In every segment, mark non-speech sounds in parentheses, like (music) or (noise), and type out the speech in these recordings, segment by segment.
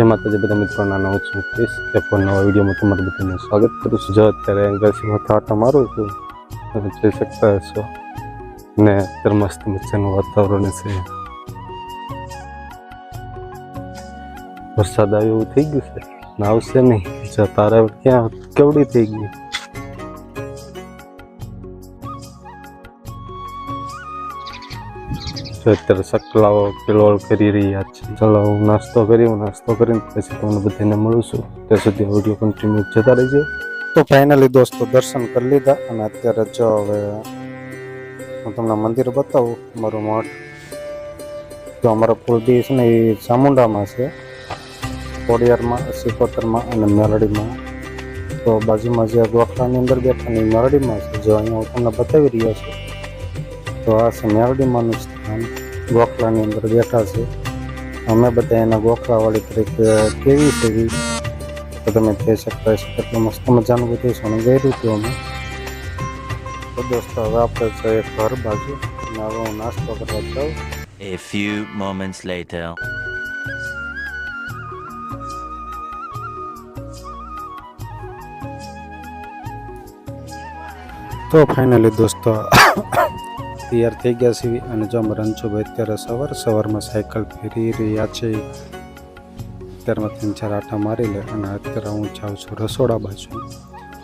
જય માતાજી, બધા મિત્રોના નવું છું ક્રિસ એક નવા વિડીયોમાં તમારું બધાનું સ્વાગત કરું છું. જો અત્યારે એંગલસીમાં થાટા મારું છું તમે જોઈ શકતા હશો. ને અત્યારે મસ્ત મજાનું વાતાવરણ છે. વરસાદ આવ્યો એવું થઈ ગયું છે? ને આવશે નહીં. જો તારા ક્યાં, કેવડી થઈ ગઈ? જો અત્યારે સકલાઓ કિલોલ કરી રહ્યા છે. ચલો, હું નાસ્તો કરી, હું નાસ્તો કરીને પછી તમને બધાને મળું છું. ત્યાં સુધી ઓડિયો કન્ટિન્યુ જતા રહેજો. તો ફાઇનલી દોસ્તો, દર્શન કરી લીધા અને અત્યારે જો હવે હું તમને મંદિર બતાવું, મારું મઠ. તો અમારો કુલદેવ છે ને એ ચામુંડામાં છે કોડિયારમાં સિકોતરમાં અને મેલડીમાં તો બાજુમાં જે ગોખલાની અંદર બેઠા એ મેલડીમાં છે. જો અહીંયા હું તમને બતાવી રહ્યો છું, તો આ છે મેરડીમાંનું સ્થાન. ગોખલાની અંદર બેઠા છે. અમે બધા એના ગોખલાવાળી તરીકે કેવી છે તો તમે કહી શકતા હશો કેટલું મસ્ત મજાનું બધું શણગાર્યું હતું અમે. તો દોસ્તો હવે આપણે જઈએ ઘર બાજુ અને હવે હું નાસ્તો કરવા જાઉં. A few moments later. તો ફાઇનલી દોસ્તો તૈયાર થઈ ગયા છીએ અને જો અમે રંજુભાઈ અત્યારે સવાર, સવારમાં સાયકલ ફેરી રહ્યા છે અત્યારમાં ત્રણ, ચાર આટા મારી લે અને અત્યારે હું જાઉં છું રસોડા બાજુ.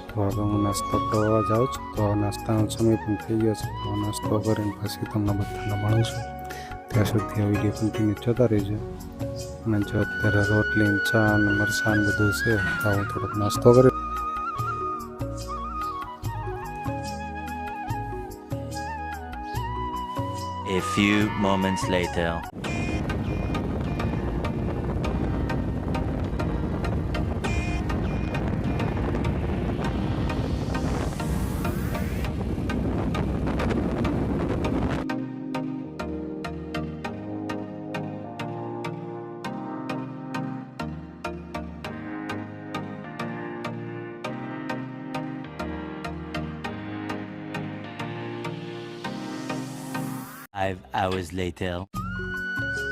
તો હવે હું નાસ્તો કરવા જાઉં છું. તો નાસ્તાનો સમય પણ થઈ ગયો છે. તો નાસ્તો કરીને પછી તમને બધાને મળું છું. ત્યાં સુધી આ વીડિયો કન્ટિન્યુ જોતા રહેજો. અને જો અત્યારે રોટલી ચા અને મરસાન બધું છે, તો હું થોડોક નાસ્તો કરી few moments later. Five hours later.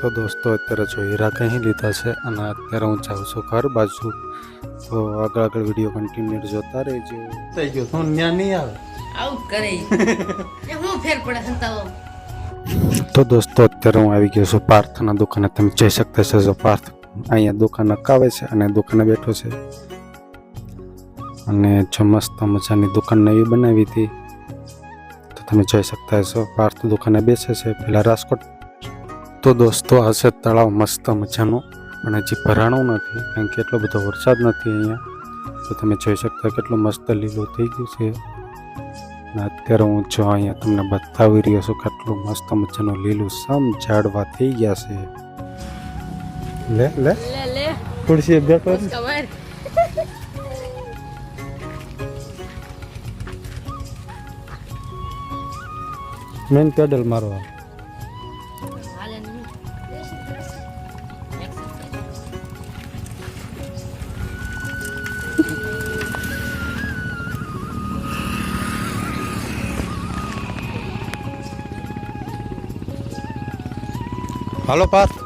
તો દોસ્તો અત્યારે જો હીરા કહી લીધા છે અને અત્યારે હું જાઉં છું ઘર બાજુ. તો આગળ આગળ વીડિયો કન્ટિન્યુ જોતા રહેજો. થઈ ગયો હું ન્યા નહીં આવે. આવું કરે. (laughs) હું ફેર પડે હંતાવો. તો દોસ્તો અત્યારે હું આવી ગયો છું પાર્થના દુકાને. તમે જઈ શકતા છો જો પાર્થ અહીંયા દુકાન અકાવે છે અને દુકાને બેઠો છે. અને જો મસ્ત મજાની દુકાન નવી બનાવી હતી. તમે જોઈ શકતા હશો. પાર્થ દુકાને બેસે છે. પેલા રાજકોટ. તો દોસ્તો હશે તળાવ મસ્ત મજાનું. પણ હજી ભરાણું નથી કારણ કે એટલો બધો વરસાદ નથી અહીંયા. તો તમે જોઈ શકતા કેટલું મસ્ત લીલું થઈ ગયું છે. અને અત્યારે હું જો અહીંયા તમને બતાવી રહ્યો છું કેટલું મસ્ત મજાનું લીલું સમ ઝાડવા થઈ ગયા છે. લે લે. લે લે. ખુરશી બેઠો મેન પેડલ મારવા હાલે નહીં હાલો પાર્થ